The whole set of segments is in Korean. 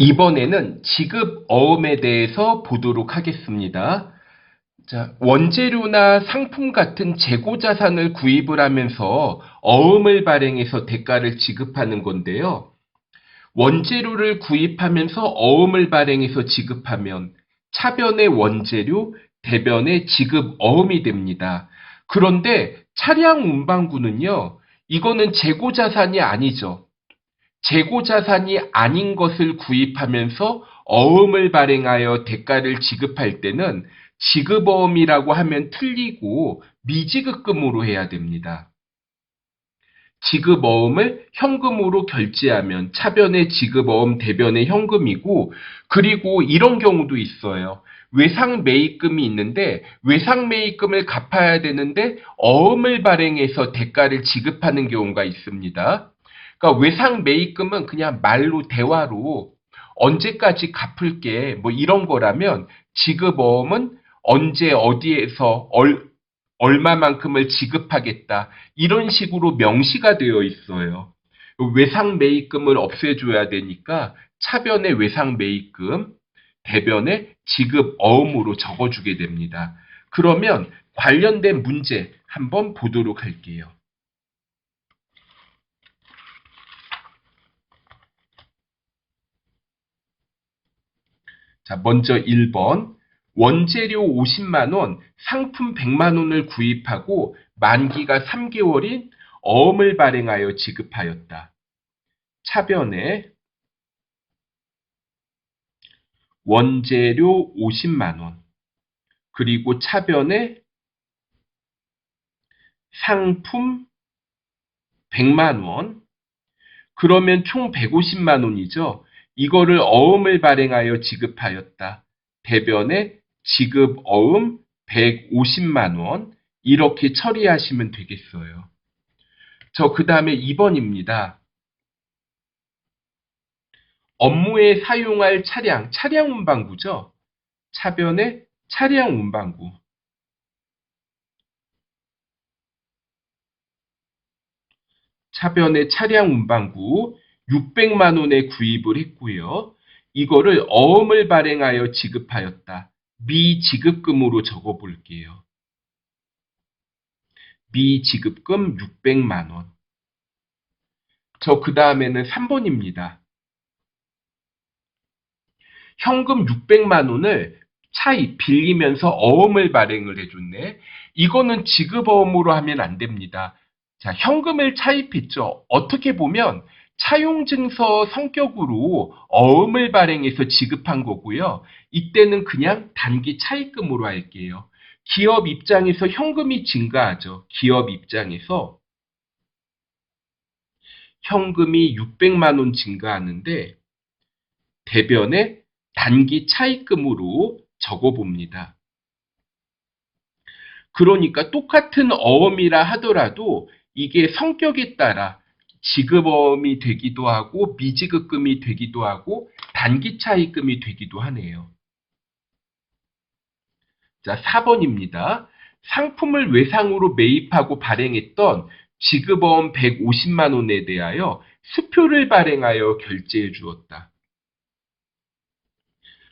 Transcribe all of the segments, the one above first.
이번에는 지급 어음에 대해서 보도록 하겠습니다. 자, 원재료나 상품 같은 재고 자산을 구입을 하면서 어음을 발행해서 대가를 지급하는 건데요. 원재료를 구입하면서 어음을 발행해서 지급하면 차변의 원재료, 대변의 지급 어음이 됩니다. 그런데 차량 운반구는요, 이거는 재고 자산이 아니죠. 재고 자산이 아닌 것을 구입하면서 어음을 발행하여 대가를 지급할 때는 지급어음이라고 하면 틀리고 미지급금으로 해야 됩니다. 지급어음을 현금으로 결제하면 차변의 지급어음, 대변의 현금이고 그리고 이런 경우도 있어요. 외상 매입금이 있는데 외상 매입금을 갚아야 되는데 어음을 발행해서 대가를 지급하는 경우가 있습니다. 그러니까 외상 매입금은 그냥 말로 대화로 언제까지 갚을게 뭐 이런 거라면 지급어음은 언제 어디에서 얼, 얼마만큼을 지급하겠다 이런 식으로 명시가 되어 있어요. 외상 매입금을 없애줘야 되니까 차변의 외상 매입금, 대변의 지급 어음으로 적어주게 됩니다. 그러면 관련된 문제 한번 보도록 할게요. 자, 먼저 1번. 원재료 50만원, 상품 100만원을 구입하고 만기가 3개월인 어음을 발행하여 지급하였다. 차변에 원재료 50만원, 그리고 차변에 상품 100만원, 그러면 총 150만원이죠. 이거를 어음을 발행하여 지급하였다. 대변에 지급 어음 150만 원 이렇게 처리하시면 되겠어요. 저 그 다음에 2번입니다. 업무에 사용할 차량, 차량 운반구죠. 차변에 차량 운반구. 차변의 차량 운반구 600만 원에 구입을 했고요. 이거를 어음을 발행하여 지급하였다. 미지급금으로 적어 볼게요. 미지급금 600만 원. 저 그 다음에는 3번입니다. 현금 600만 원을 차입 빌리면서 어음을 발행을 해줬네. 이거는 지급어음으로 하면 안 됩니다. 자, 현금을 차입했죠. 어떻게 보면 차용증서 성격으로 어음을 발행해서 지급한 거고요. 이때는 그냥 단기 차입금으로 할게요. 기업 입장에서 현금이 증가하죠. 기업 입장에서 현금이 600만 원 증가하는데 대변에 단기 차입금으로 적어 봅니다. 그러니까 똑같은 어음이라 하더라도 이게 성격에 따라 지급어음이 되기도 하고 미지급금이 되기도 하고 단기 차입금이 되기도 하네요. 자, 4번입니다. 상품을 외상으로 매입하고 발행했던 지급어음 150만 원에 대하여 수표를 발행하여 결제해 주었다.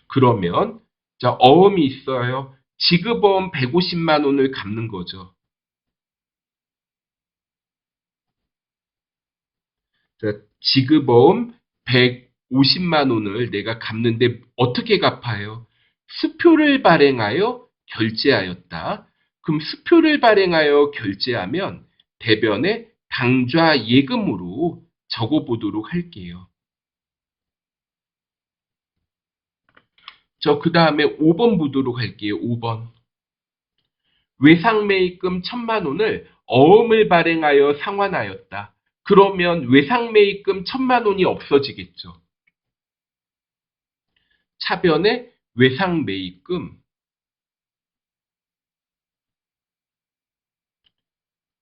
그러면 자, 어음이 있어요. 지급어음 150만 원을 갚는 거죠. 지급어음 150만 원을 내가 갚는데 어떻게 갚아요? 수표를 발행하여 결제하였다. 그럼 수표를 발행하여 결제하면 대변에 당좌 예금으로 적어보도록 할게요. 저 그 다음에 5번 보도록 할게요. 5번. 외상매입금 1000만 원을 어음을 발행하여 상환하였다. 그러면 외상매입금 1000만 원이 없어지겠죠. 차변에 외상매입금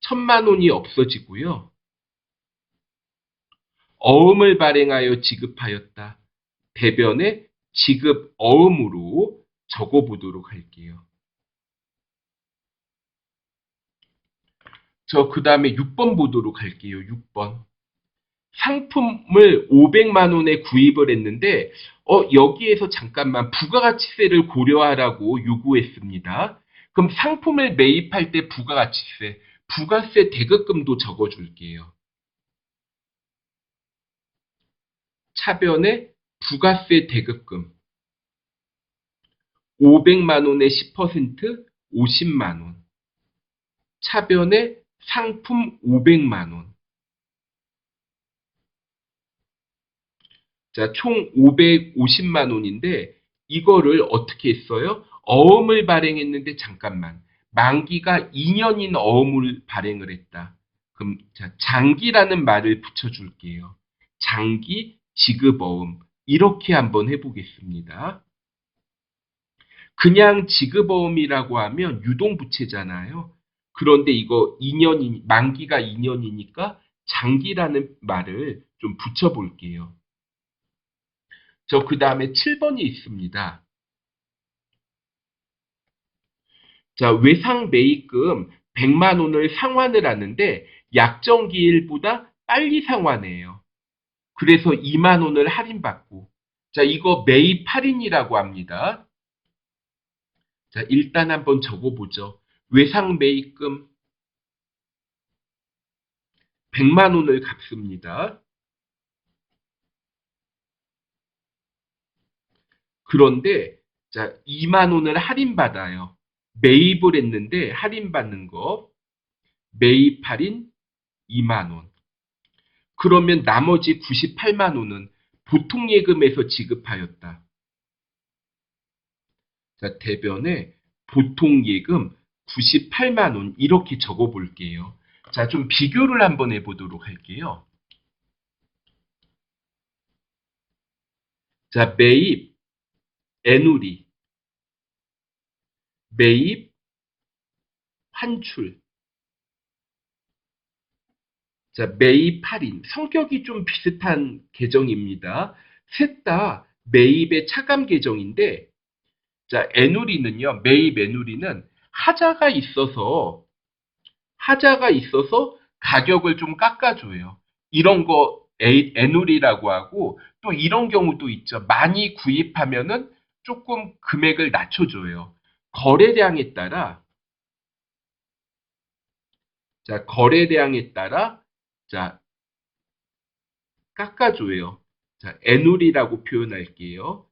1000만 원이 없어지고요. 어음을 발행하여 지급하였다. 대변에 지급 어음으로 적어보도록 할게요. 저 그 다음에 6번 보도록 할게요. 6번. 상품을 500만 원에 구입을 했는데 어, 여기에서 잠깐만 부가가치세를 고려하라고 요구했습니다. 그럼 상품을 매입할 때 부가가치세, 부가세 대급금도 적어줄게요. 차변에 부가세 대급금 500만 원에 10% 50만 원. 차변에 상품 500만 원. 자, 총 550만 원인데 이거를 어떻게 했어요? 어음을 발행했는데 잠깐만. 만기가 2년인 어음을 발행을 했다. 그럼 자, 장기라는 말을 붙여 줄게요. 장기 지급 어음. 이렇게 한번 해 보겠습니다. 그냥 지급 어음이라고 하면 유동 부채잖아요. 그런데 이거 2년이 만기가 2년이니까 장기라는 말을 좀 붙여 볼게요. 저 그 다음에 7번이 있습니다. 자, 외상 매입금 100만 원을 상환을 하는데 약정 기일보다 빨리 상환해요. 그래서 2만 원을 할인받고. 자, 이거 매입 할인이라고 합니다. 자, 일단 한번 적어보죠. 외상 매입금 100만 원을 갚습니다. 그런데 자, 2만 원을 할인받아요. 매입을 했는데 할인받는 거 매입 할인 2만 원. 그러면 나머지 98만 원은 보통 예금에서 지급하였다. 자, 대변에 보통 예금 98만 원 이렇게 적어 볼게요. 자, 좀 비교를 한번 해 보도록 할게요. 자, 매입 애누리 매입 환출 자, 매입 할인 성격이 좀 비슷한 계정입니다. 셋 다 매입의 차감 계정인데 자, 애누리는요. 매입 애누리는 하자가 있어서 하자가 있어서 가격을 좀 깎아줘요. 이런 거 애- 애누리라고 하고 또 이런 경우도 있죠. 많이 구입하면은 조금 금액을 낮춰줘요. 거래량에 따라 자 거래량에 따라 자 깎아줘요. 자 애누리라고 표현할게요.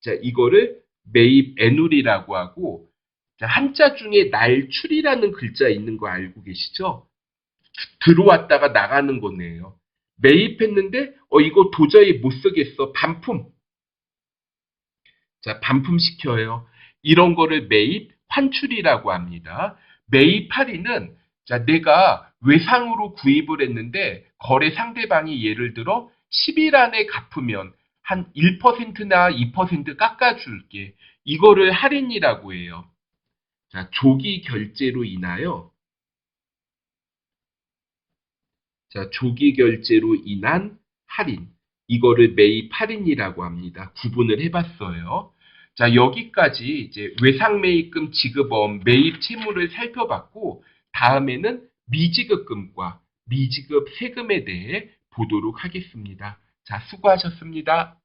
자 이거를 매입 애누리라고 하고 자, 한자 중에 날출이라는 글자 있는 거 알고 계시죠? 들어왔다가 나가는 거네요. 매입했는데 어 이거 도저히 못 쓰겠어. 반품. 자, 반품 시켜요. 이런 거를 매입 환출이라고 합니다. 매입 할인은 자, 내가 외상으로 구입을 했는데 거래 상대방이 예를 들어 10일 안에 갚으면 한 1%나 2% 깎아줄게. 이거를 할인이라고 해요. 자, 조기 결제로 인하여 자, 조기 결제로 인한 할인. 이거를 매입 할인이라고 합니다. 구분을 해봤어요. 자, 여기까지 이제 외상 매입금 지급원 매입 채무를 살펴봤고, 다음에는 미지급금과 미지급 세금에 대해 보도록 하겠습니다. 자, 수고하셨습니다.